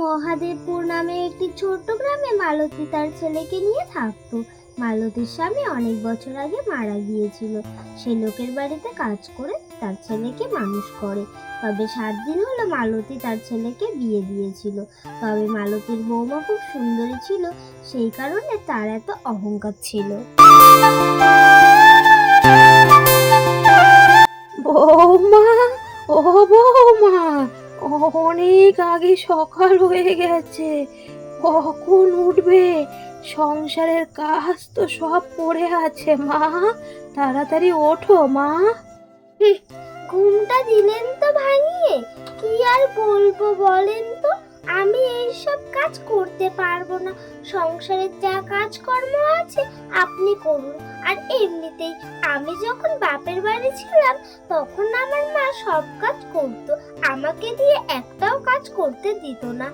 মহাদেবপুর নামে একটি ছোট্ট গ্রামে মালতী তার ছেলেকে নিয়ে থাকতো। মালতীর স্বামী অনেক বছর আগে মারা গিয়েছিল। সে লোকের বাড়িতে কাজ করে তার ছেলেকে মানুষ করে। তবে সাত দিন হলো মালতী তার ছেলেকে বিয়ে দিয়েছিল। তবে মালতীর বৌমা খুব সুন্দরী ছিল, সেই কারণে তার এত অহংকার ছিল। বৌমা, ও বৌমা অনেক আগে সকাল হয়ে গেছে। কখন উঠবে? সংসারের কাজ তো সব পড়ে আছে, মা। তাড়াতাড়ি ওঠো, মা। ঘুমটা দিলেন তো ভাঙিয়ে। কি আর বলব বলেন তো? আমি এইসব কাজ করতে পারব না। সংসারের যা কাজকর্ম আছে, আপনি করুন। আর এমনিতেই আমি যখন বাপের বাড়ি ছিলাম, তখন আমার মা সব কাজ করতো। আমাকে দিয়ে একটাও কাজ করতে দিত না।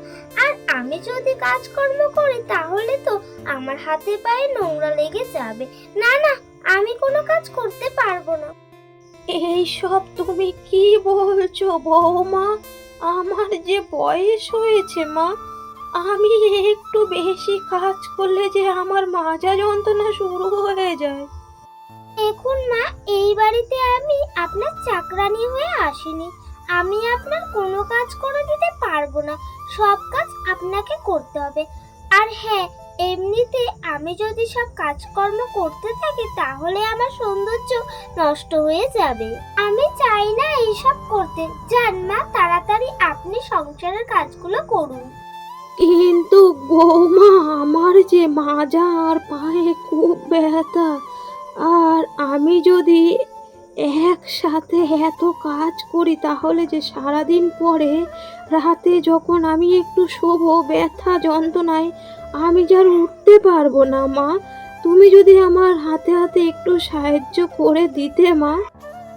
আর আমি যদি কাজকর্ম করি, তাহলে তো আমার হাতে পায়ে নোংরা লেগে যাবে। না না, আমি কোনো কাজ করতে পারব না। এই সব তুমি কি বলছো বৌমা? আমার যে বয়স হয়েছে মা আমি একটু বেশি কাজ করলে যে আমার মাজা যন্ত্রণা শুরু হয়ে যায়। দেখুন মা, এই বাড়িতে আমি আপনার চাকরানি হয়ে আসিনি। আমি আপনার কোনো কাজ করে দিতে পারব না। সব কাজ আপনাকে করতে হবে। আর হ্যাঁ এমনিতে আমি যদি সব কাজকর্ম করতে থাকি, তাহলে আমার সৌন্দর্য নষ্ট হয়ে যাবে। আমি চাই না এইসব করতে। যান মা, তাড়াতাড়ি আপনি সংসারের কাজগুলো করুন। যে মাজা আর পায়ে খুব ব্যথা। আর আমি যদি একসাথে এত কাজ করি তাহলে যে সারাদিন পরে রাতে যখন আমি একটু শোবো ব্যথা যন্ত্রণায়, আমি যার উঠতে পারব না, মা। তুমি যদি আমার হাতে হাতে একটু সাহায্য করে দিতে, মা।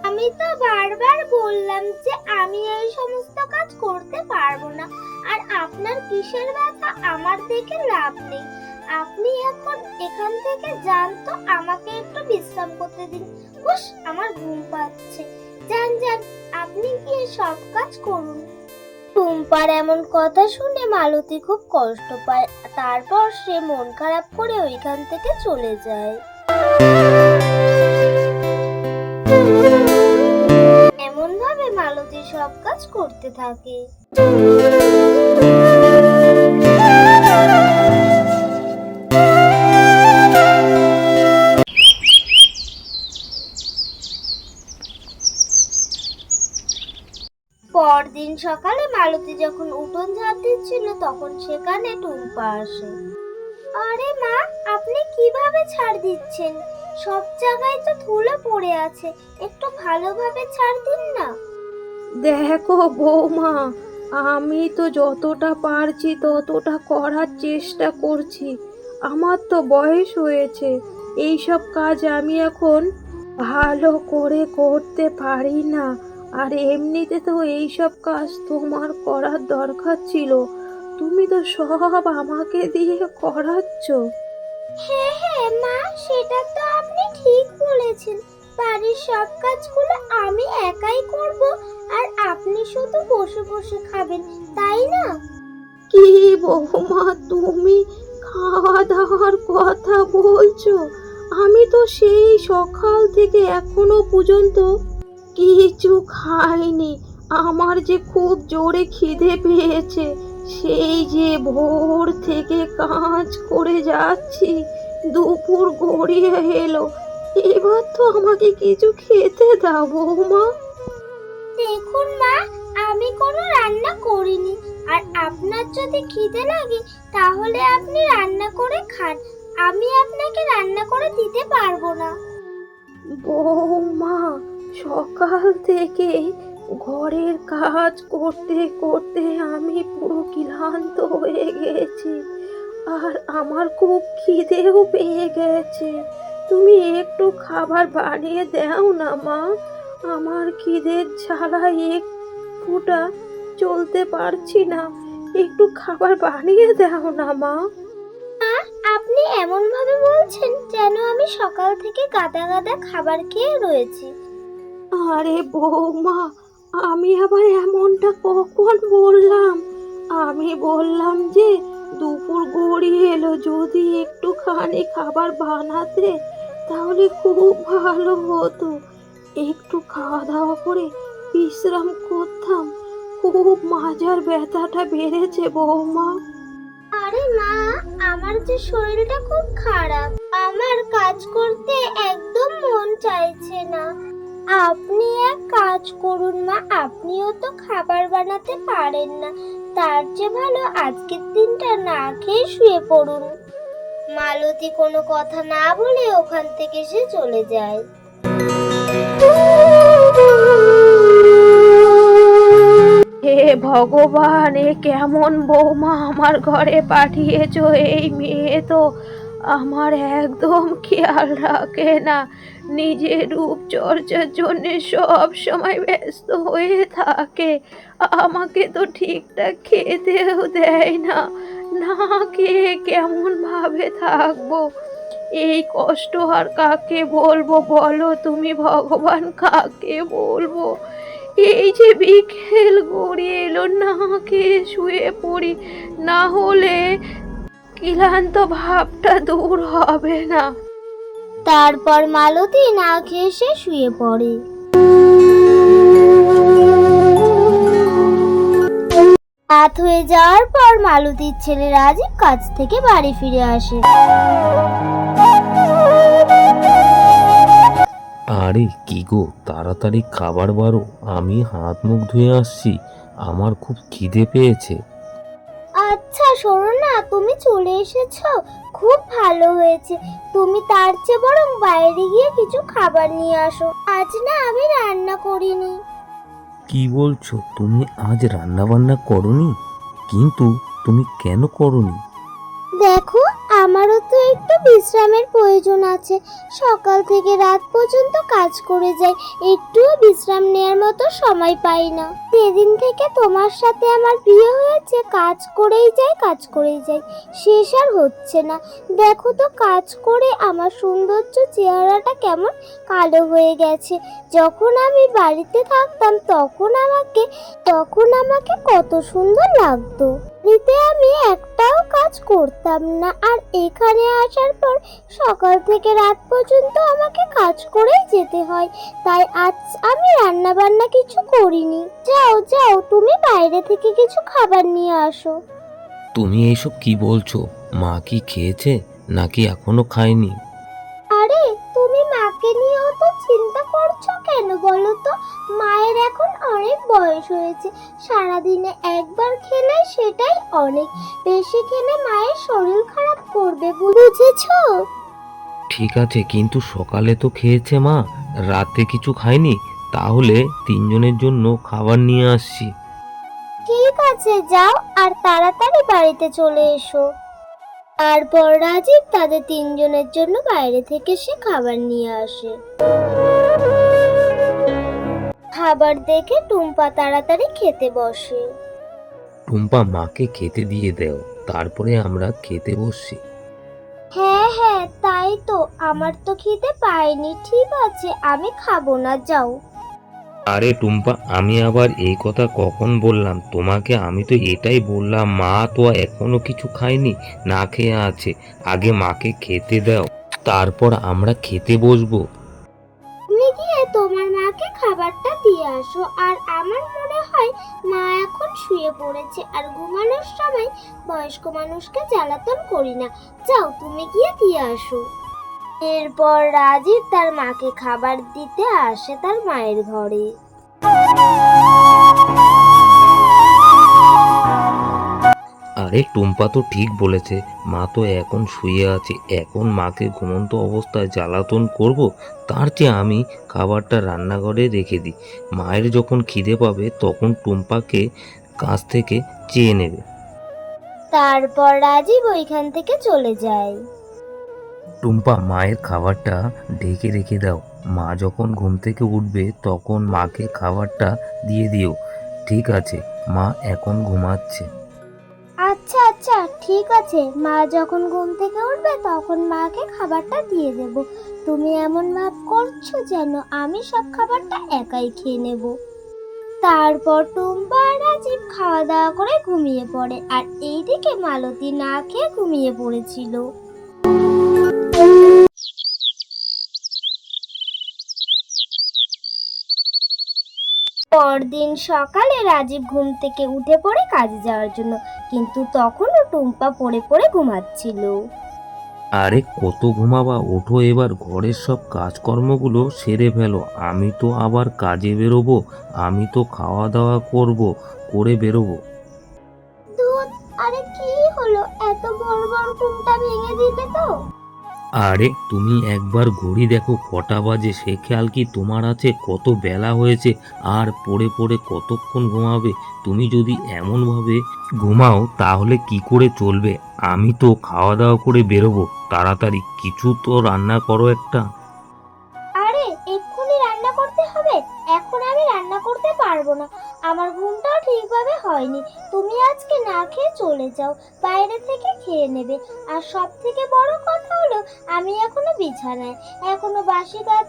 আমি তো বারবার বললাম যে আমি এই সমস্ত কাজ করতে পারব না। আর আপনার কিসের ব্যথা? আমার দেখে লাভ নেই। আপনি এখন এখান থেকে যান তো আমাকে একটু বিশ্রাম করতে দিন। উস আমার ঘুম পাচ্ছে। যান যান, আপনি গিয়ে সব কাজ করুন। টুম্পার এমন কথা শুনে মালতী খুব কষ্ট পায়। তারপর সে মন খারাপ করে ওইখান থেকে চলে যায়। এমন ভাবে মালতী সব কাজ করতে থাকে। সকালে মালতী যখন উঠোন ঝাড় দিচ্ছিল তখন সেখানে টুম্পা আসে। আরে মা, আপনি কীভাবে ছাড় দিচ্ছেন? সব জায়গায় তো ধুলো পড়ে আছে, একটু ভালোভাবে ছাড় দিন না। দেখো বৌমা, আমি তো যতটা পারছি ততটা করার চেষ্টা করছি। আমার তো বয়স হয়েছে, এইসব কাজ আমি এখন ভালো করে করতে পারি না। আর এমনিতে তো এইসব কাজ তোমার করার দরকার ছিল। তুমি তো সব আমাকে দিয়ে করাচ্ছ। হ্যাঁ হ্যাঁ মা সেটা তো আপনি ঠিক বলেছেন। বাড়ির সব কাজগুলো আমি একাই করব আর আপনি শুধু বসে বসে খাবেন তাই না? কি বৌমা তুমি খাওয়া দাওয়ার কথা বলছো? আমি তো সেই সকাল থেকে এখনও পর্যন্ত কিছু খাইনি আমার যে খুব জোরে খিদে পেয়েছে সেই যে ভোর থেকে কাজ করে যাচ্ছি দুপুর গড়িয়ে এলো। এবার তো আমাকে কিছু খেতে দাও বৌমা। দেখুন মা আমি কোনো রান্না করিনি। আর আপনার যদি খিদে লাগে তাহলে আপনি রান্না করে খান। আমি আপনাকে রান্না করে দিতে পারব না। বৌমা সকাল থেকে ঘরের কাজ করতে করতে আমি পুরো ক্লান্ত হয়ে গেছি, আর আমার খুব খিদেও পেয়ে গেছে। তুমি একটু খাবার বানিয়ে দাও না, মা। আমার খিদের জ্বালায় এক ফুটা চলতে পারছি না। একটু খাবার বানিয়ে দাও না, মা। আপনি এমন ভাবে বলছেন যেন আমি সকাল থেকে গাদা গাদা খাবার খেয়ে রয়েছি। আরে বৌমা, আমি আবার এমনটা কখন বললাম? আমি বললাম যে, দুপুর গড়িয়ে এলো, যদি একটুখানি খাবার বানাতে, তাহলে খুব ভালো হতো। একটু খাওয়া দাওয়া করে বিশ্রাম করতাম। খুব মাজার ব্যথাটা বেড়েছে বৌমা। আরে মা, আমার যে শরীরটা খুব খারাপ। আমার কাজ করতে একদম মন চাইছে না। আপনি এক কাজ করুন মা, আপনিও তো খাবার বানাতে পারেন না। তার চেয়ে ভালো আজকের দিনটা না খেয়ে শুয়ে পড়ুন। মালতী কোনো কথা না বলে ওখান থেকে সে চলে যায়। হে ভগবান, এ কেমন বৌমা আমার ঘরে পাঠিয়েছো? এই মেয়ে তো আমার একদম খেয়াল রাখে না। নিজের রূপচর্চার জন্য সব সময় ব্যস্ত হয়ে থাকে। আমাকে তো ঠিকঠাক খেতেও দেয় না। না খেয়ে কেমন ভাবে থাকব? এই কষ্ট আর কাকে বলব বলো? তুমি ভগবান কাকে বলব? এই যে বিকেল গড়িয়ে এলো না খেয়ে শুয়ে পড়ি, না হলে ক্লান্ত ভাবটা দূর হবে না। তারপর মালতী না খেয়ে সে শুয়ে পড়ে। রাত হয়ে যাওয়ার পর মালতীর ছেলে রাজীব কাজ থেকে বাড়ি ফিরে আসে। আরে কি গো তাড়াতাড়ি খাবার বারো আমি হাত মুখ ধুয়ে আসছি আমার খুব খিদে পেয়েছে। আচ্ছা শোনো না তুমি চলে এসেছ খুব ভালো হয়েছে। তুমি তার চেয়ে বরং বাইরে গিয়ে কিছু খাবার নিয়ে আসো। আজ না আমি রান্না করিনি। কি বলছো? তুমি আজ রান্না বান্না করনি? কিন্তু তুমি কেন করনি? দেখো আমারও তো একটু বিশ্রামের প্রয়োজন আছে। সকাল থেকে রাত পর্যন্ত কাজ করে যাই, একটুও বিশ্রাম নেওয়ার মতো সময় পাই না। সেদিন থেকে তোমার সাথে আমার বিয়ে হয়েছে, কাজ করেই যাই, কাজ করেই যাই। শেষ আর হচ্ছে না। দেখো তো কাজ করে আমার সৌন্দর্য চেহারাটা কেমন কালো হয়ে গেছে। যখন আমি বাড়িতে থাকতাম তখন আমাকে তখন আমাকে কত সুন্দর লাগতো। বাড়িতে আমি একটাও কাজ করতাম না। আর এখানে আসার পর সকাল থেকে রাত পর্যন্ত আমাকে কাজ করেই যেতে হয়। তাই আজ আমি রান্না বান্না কিছু করিনি। যাও যাও তুমি বাইরে থেকে কিছু খাবার নিয়ে আসো। তুমি এইসব কি বলছো? মা কি খেয়েছে নাকি এখনও খায়নি? আরে তুমি মাকে নিয়ে অত চিন্তা করছ কেন বলো তো? মায়ের এখন অনেক বয়স হয়েছে। সারাদিনে একবার খেলে সেটাই অনেক। বেশি খেলে মায়ের শরীর খারাপ করবে বুঝেছ? ঠিক আছে কিন্তু সকালে তো খেয়েছে মা। রাতে কিছু খায়নি। তাহলে তিনজনের জন্য খাবার নিয়ে আসছি। ঠিক আছে যাও আর তাড়াতাড়ি বাড়িতে চলে এসো। তারপর রাজীব তাদের তিনজনের জন্য বাইরে থেকে সে খাবার নিয়ে আসে। খাবার দেখে টুম্পা তাড়াতাড়ি খেতে বসে। টুম্পা মাকে খেতে দিয়ে দাও তারপরে আমরা খেতে বসছি। হ্যাঁ হ্যাঁ তাই তো। আমার তো খেতে পাইনি ঠিক আছে আমি খাব না যাও। আরে টুম্পা, আমি আবার এই কথা কখন বললাম? তোমাকে আমি তো এটাই বললাম, মা তো এখনও কিছু খায়নি, না খেয়ে আছে। আগে মাকে খেতে দাও, তারপর আমরা খেতে বসবো। তুমি গিয়ে তোমার মাকে খাবারটা দিয়ে আসো। আর আমার মনে হয় মা এখন শুয়ে পড়েছে, আর ঘুমানোর সময় বয়স্ক মানুষকে জ্বালাতন করি না। যাও, তুমি গিয়ে দিয়ে আসো। এরপর রাজীব তার মাকে খাবার দিতে আসে তার মায়ের ঘরে। আরে টুম্পা তো ঠিক বলেছে মা তো এখন শুয়ে আছে এখন মাকে ঘুমন্ত অবস্থায় জ্বালাতন করব তার চেয়ে আমি খাবারটা রান্নাঘরে রেখে দিই। মায়ের যখন খিদে পাবে তখন টুম্পাকে কাছ থেকে চেয়ে নেবে। তারপর রাজীব ওইখান থেকে চলে যায়। টুম্পা, মায়ের খাবারটা ঢেকে রেখে দাও। মা যখন ঘুম থেকে উঠবে, তখন মাকে খাবারটা দিয়ে দিও। ঠিক আছে, মা এখন ঘুমাচ্ছে। আচ্ছা আচ্ছা ঠিক আছে। মা যখন ঘুম থেকে উঠবে, তখন মাকে খাবারটা দিয়ে দেব। তুমি এমন ভাব করছ যেন আমি সব খাবারটা একাই খেয়ে নেব। তারপর টুম্পা রাজীব খাওয়া দাওয়া করে ঘুমিয়ে পড়ে। আর এইদিকে মালতী না খেয়ে ঘুমিয়ে পড়েছিল। পরদিন সকালে রাজীব ঘুম থেকে উঠে পড়ে কাজে যাওয়ার জন্য কিন্তু তখনও টুম্পা পড়ে পড়ে ঘুমাচ্ছিল। আরে কত ঘুমাবা ওঠো এবার ঘরের সব কাজকর্মগুলো সেরে ফেলো। আমি তো আবার কাজে বেরোবো আমি তো খাওয়া দাওয়া করব করে বেরোবো। আরে কি হলো? এত বড় বড় ঘুমটা ভেঙে দিলে তো? আরে, তুমি একবার ঘড়ি দেখো, কটা বাজে, সে খেয়াল কি তোমার আছে? কত বেলা হয়েছে, আর পড়ে পড়ে কতক্ষণ ঘুমাবে? তুমি যদি এমনভাবে ঘুমাও, তাহলে কি করে চলবে? আমি তো খাওয়া দাওয়া করে বেরোবো, তাড়াতাড়ি কিছু তো রান্না করো একটা। আরে, এক্ষুনি রান্না করতে হবে? এখন আমি রান্না করতে পারব না। আমার ঘুমটাও ঠিকভাবে হয়নি। তুমি আজকে না খেয়ে চলে যাও, বাইরে থেকে খেয়ে নেবে। আর সব থেকে বড় কথা হলো, আমি এখনও বিছানায়। এখনও বাসি কাজ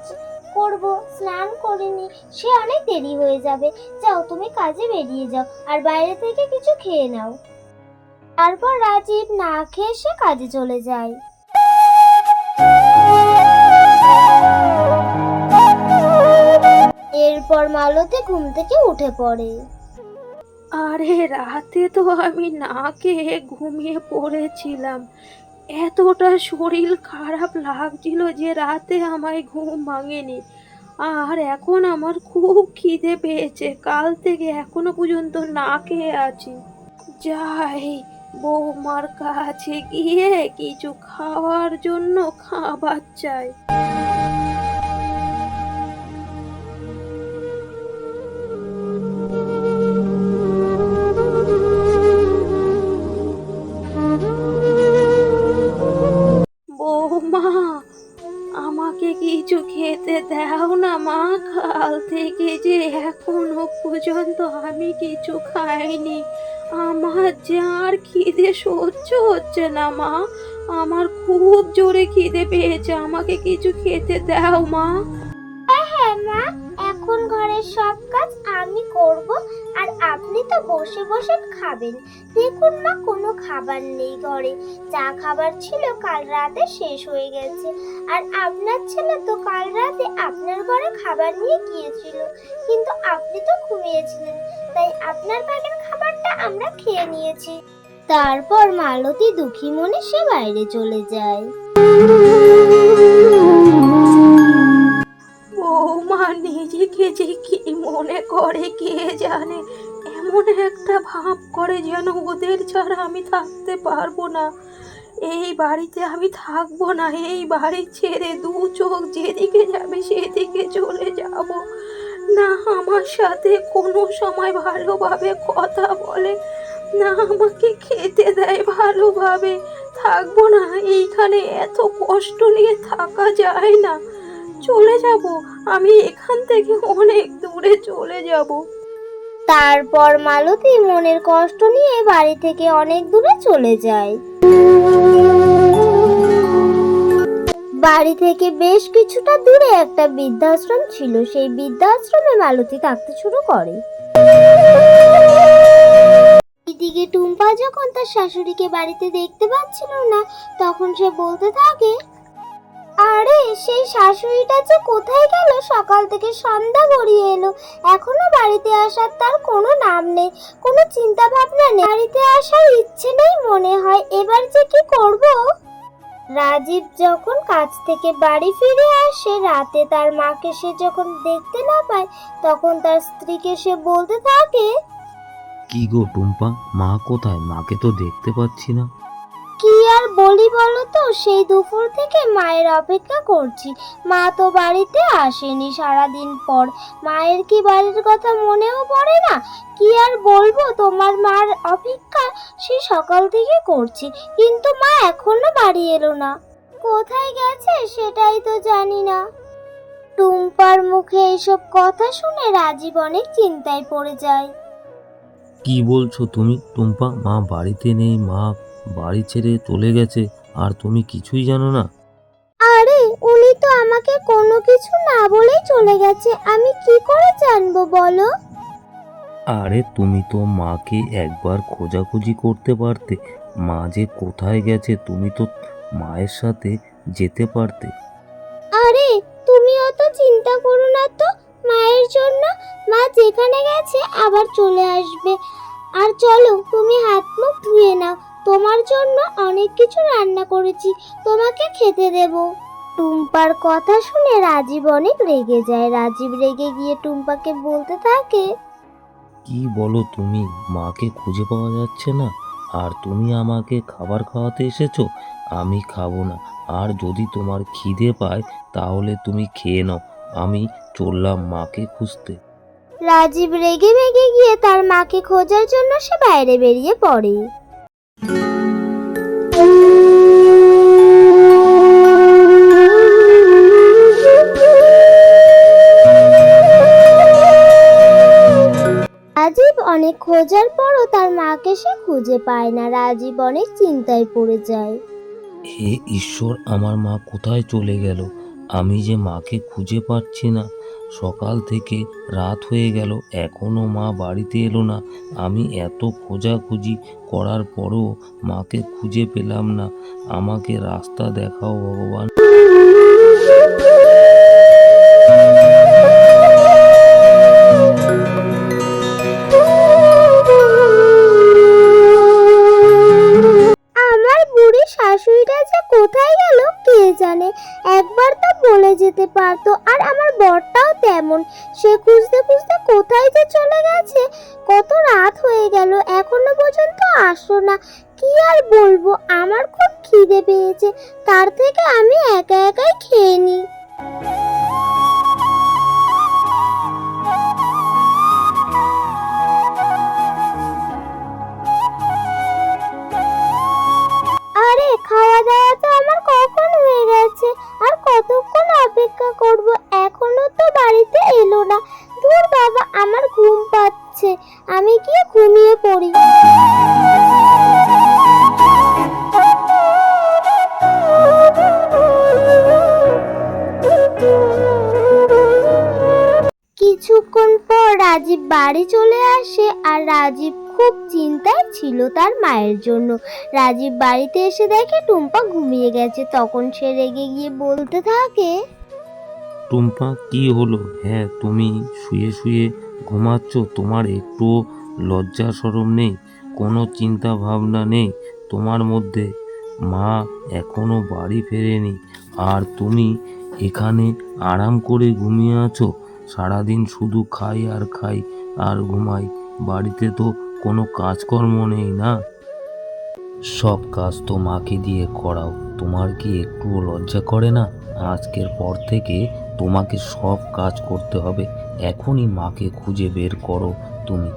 করব, স্নান করিনি, সে অনেক দেরি হয়ে যাবে। যাও, তুমি কাজে বেরিয়ে যাও, আর বাইরে থেকে কিছু খেয়ে নাও। তারপর রাজীব না খেয়ে সে কাজে চলে যায়। মালতী ঘুম থেকে উঠে পড়ে। আরে, রাতে তো আমি না খেয়ে ঘুমিয়ে পড়েছিলাম। এতটা শরীর খারাপ লাগছিল যে রাতে আমায় ঘুম ভাঙেনি। আর এখন আমার খুব খিদে পেয়েছে। কাল থেকে এখনও পর্যন্ত না খেয়ে আছি। যাই, বৌমার কাছে গিয়ে কিছু খাওয়ার জন্য খাবার চাই। যে আর খিদে সহ্য হচ্ছে না, মা। আমার খুব জোরে খিদে পেয়েছে, আমাকে কিছু খেতে দাও, মা। হ্যাঁ মা, এখন ঘরের সব কাজ আমি করব আর আপনি তো বসে বসে খাবেন। দেখুন মা, কোনো খাবার নেই ঘরে। যা খাবার ছিল কাল রাতে শেষ হয়ে গেছে। আর আপনার ছেলে তো কাল রাতে আপনার ঘরে খাবার নিয়ে গিয়েছিল, কিন্তু আপনি তো ঘুমিয়েছিলেন। তাই আপনার ব্যাগের খাবারটা আমরা খেয়ে নিয়েছি। তারপর মালতী দুঃখী মনে সে বাইরে চলে যায়। বৌমা নিজেকে যে কি মনে করে কে জানে? এমন একটা ভাব করে যেন ওদের ছাড়া আমি থাকতে পারব না। এই বাড়িতে আমি থাকব না, এই বাড়ি ছেড়ে দু চোখ যেদিকে যাবে সেদিকে চলে যাব। না আমার সাথে কোনো সময় ভালোভাবে কথা বলে, না আমাকে খেতে দেয় ভালোভাবে। থাকব না, এইখানে এত কষ্ট নিয়ে থাকা যায় না। চলে যাব, আমি এখান থেকে অনেক দূরে চলে যাব। তারপর মালতী মনের কষ্ট নিয়ে বাড়ি থেকে অনেক দূরে চলে যায়। বাড়ি থেকে বেশ কিছুটা দূরে একটা বৃদ্ধাশ্রম ছিল। সেই বৃদ্ধাশ্রমে মালতী থাকতে শুরু করে। এদিকে টুম্পা যখন তার শাশুড়িকে বাড়িতে দেখতে পাচ্ছিল না, তখন সে বলতে থাকে, আরে, সেই শাশুড়িটা যে কোথায় গেল? সকাল থেকে সন্ধ্যা গড়িয়ে এলো। এখনও বাড়িতে আসার তার কোনো নাম নেই, কোনো চিন্তা ভাবনা নেই। বাড়িতে আসার ইচ্ছে নেই মনে হয়। এবার যে কি করব? রাজীব যখন কাজ থেকে বাড়ি ফিরে আসে, রাতে তার মাকে সে যখন দেখতে না পায়, তখন তার স্ত্রীকে সে বলতে থাকে, কি গো টুম্পা, মা কোথায়? মাকে তো দেখতে পাচ্ছি না। কি আর বলি বলো তো? সেই দুপুর থেকে মায়ের অপেক্ষা করছি। মা তো বাড়িতে আসেনি সারাদিন পর। মায়ের কি বাড়ির কথা মনেও পড়ে না? কি আর বলব? তোমার মার অপেক্ষা সে সকাল থেকে করছি। কিন্তু মা এখনও বাড়ি এলো না। কোথায় গেছে সেটাই তো জানি না। টুম্পার মুখে এইসব কথা শুনে রাজীব অনেক চিন্তায় পড়ে যায়। কি বলছো তুমি টুম্পা? মা বাড়িতে নেই, মা বাড়ি ছেড়ে চলে গেছে আর তুমি কিছুই জানো না। আরে উনি তো আমাকে কোনো কিছু না বলেই চলে গেছে। আমি কি করে জানব বলো? আরে তুমি তো মাকে একবার খোঁজাখুঁজি করতে পারতে। মা যে কোথায় গেছে তুমি তো মায়ের সাথে যেতে পারতে। আরে তুমি অত চিন্তা করো না তো। মায়ের জন্য মা যেখানে গেছে আবার চলে আসবে। আর চলো তুমি হাত মুখ ধুয়ে নাও। তোমার জন্য অনেক কিছু রান্না করেছি তোমাকে খেতে দেব। টুম্পার কথা শুনে রাজীব অনেক রেগে যায়। রাজীব রেগে গিয়ে টুম্পাকে বলতে থাকে কি বলো তুমি? মাকে খুঁজে পাওয়া যাচ্ছে না। আর তুমি আমাকে খাবার খাওয়াতে এসেছ? আমি খাব না। আর যদি তোমার খিদে পায় তাহলে তুমি খেয়ে নাও। আমি চললাম মাকে খুঁজতে। রাজীব রেগে মেগে গিয়ে তার মাকে খোঁজার জন্য সে বাইরে বেরিয়ে পড়ে। রাজীব অনেক খোঁজার পরও তার মাকে সে খুঁজে পায় না। রাজীব অনেক চিন্তায় পড়ে যায়। হে ঈশ্বর, আমার মা কোথায় চলে গেল? আমি যে মাকে খুঁজে পাচ্ছি না। সকাল থেকে রাত হয়ে গেল। এখনও মা বাড়িতে এলো না। আমি এত খোঁজাখুঁজি করার পরও মাকে খুঁজে পেলাম না। আমাকে রাস্তা দেখাও ভগবান। আমার বুড়ি শাশুড়িটা যে কোথায় গেল? জানে, একবার তো বলে যেতে পারতো। আর আমার বরটাও তেমন। সে খুঁজতে খুঁজতে কোথায় যে চলে গেছে, কত রাত হয়ে গেল, এখনও পর্যন্ত আসলো না। কি আর বলব, আমার খুব খিদে পেয়েছে, তার থেকে আমি একা একাই খেয়ে নিই। আরে খাওয়া দাওয়া তো আমার কখন হয়ে গেছে? আর কতক্ষণ অপেক্ষা করব? এখনও তো বাড়িতে এলো না। দূর বাবা, আমার ঘুম পাচ্ছে। আমি গিয়ে ঘুমিয়ে পড়ি। কিছুক্ষণ পর রাজীব বাড়ি চলে আসে আর রাজীব ছিল তার মায়ের জন্য। রাজীব বাড়িতে এসে দেখে টুম্পা ঘুমিয়ে গেছে। তখন সে রেগে গিয়ে বলতে থাকে, টুম্পা, কি হলো? হ্যাঁ তুমি শুয়ে শুয়ে ঘুমাচ্ছ। তোমার একটু লজ্জা সরম নেই, কোনো চিন্তা ভাবনা নেই তোমার মধ্যে। মা এখনও বাড়ি ফেরেনি, আর তুমি এখানে আরাম করে ঘুমিয়ে আছো। সারাদিন শুধু খাই আর খাই আর ঘুমাই। বাড়িতে তো কোনো কাজকর্ম নেই না? সব কাজ তো মাকে দিয়ে করাও। তোমার কি একটুও লজ্জা করে না? আজকের পর থেকে তোমাকে সব কাজ করতে হবে। এখনই মাকে খুঁজে বের করো তুমি।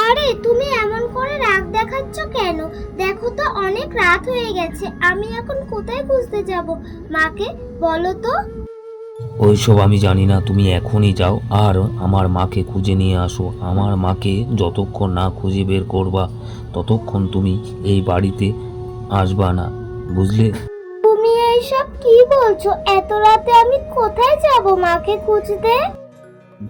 আরে, তুমি এমন করে রাগ দেখাচ্ছ কেন? দেখো তো, অনেক রাত হয়ে গেছে। আমি এখন কোথায় খুঁজতে যাব? মাকে বলো তো। ওইসব আমি জানি না তুমি এখনই যাও আর আমার মাকে খুঁজে নিয়ে আসো। আমার মাকে যতক্ষণ না খুঁজে বের করবা ততক্ষণ তুমি এই বাড়িতে আসবা না বুঝলে? তুমি এইসব কি বলছো? এত রাতে আমি কোথায় যাব মাকে খুঁজতে?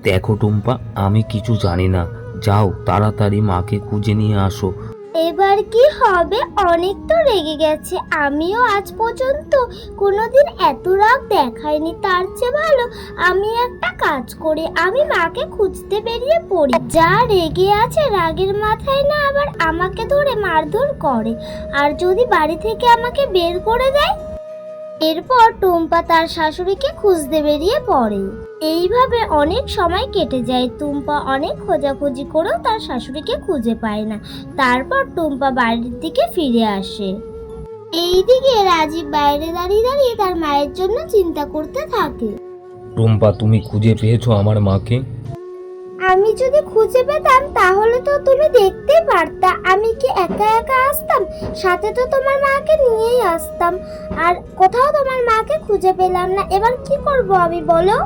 দেখো টুম্পা আমি কিছু জানি না। যাও তাড়াতাড়ি মাকে খুঁজে নিয়ে আসো। এবার কি হবে? অনেক তো রেগে গেছে। আমিও আজ পর্যন্ত কোনোদিন এত রাগ দেখাইনি। তার চেয়ে ভালো আমি একটা কাজ করি। আমি মাকে খুঁজতে বেরিয়ে পড়ি। যা রেগে আছে রাগের মাথায় না আবার আমাকে ধরে মারধর করে। আর যদি বাড়ি থেকে আমাকে বের করে দেয়? এরপর টুম্পা তার শাশুড়িকে খুঁজতে বেরিয়ে পড়ে। এইভাবে অনেক সময় কেটে যায়। টুম্পা অনেক খোঁজাখুঁজি করেও তার শাশুড়িকে খুঁজে পায় না। তারপর টুম্পা বাড়ির দিকে ফিরে আসে। এইদিকে রাজীব বাইরে দাঁড়িয়ে দাঁড়িয়ে তার মায়ের জন্য চিন্তা করতে থাকে। টুম্পা তুমি খুঁজে পেয়েছ আমার মাকে? আমি যদি খুঁজে পেতাম তাহলে তো তুমি দেখতেই পারতা। আমি কি একা একা আসতাম? সাথে তো তোমার মাকে নিয়েই আসতাম। আর কোথাও তোমার মাকে খুঁজে পেলাম না। এবার কি করব আমি বলো?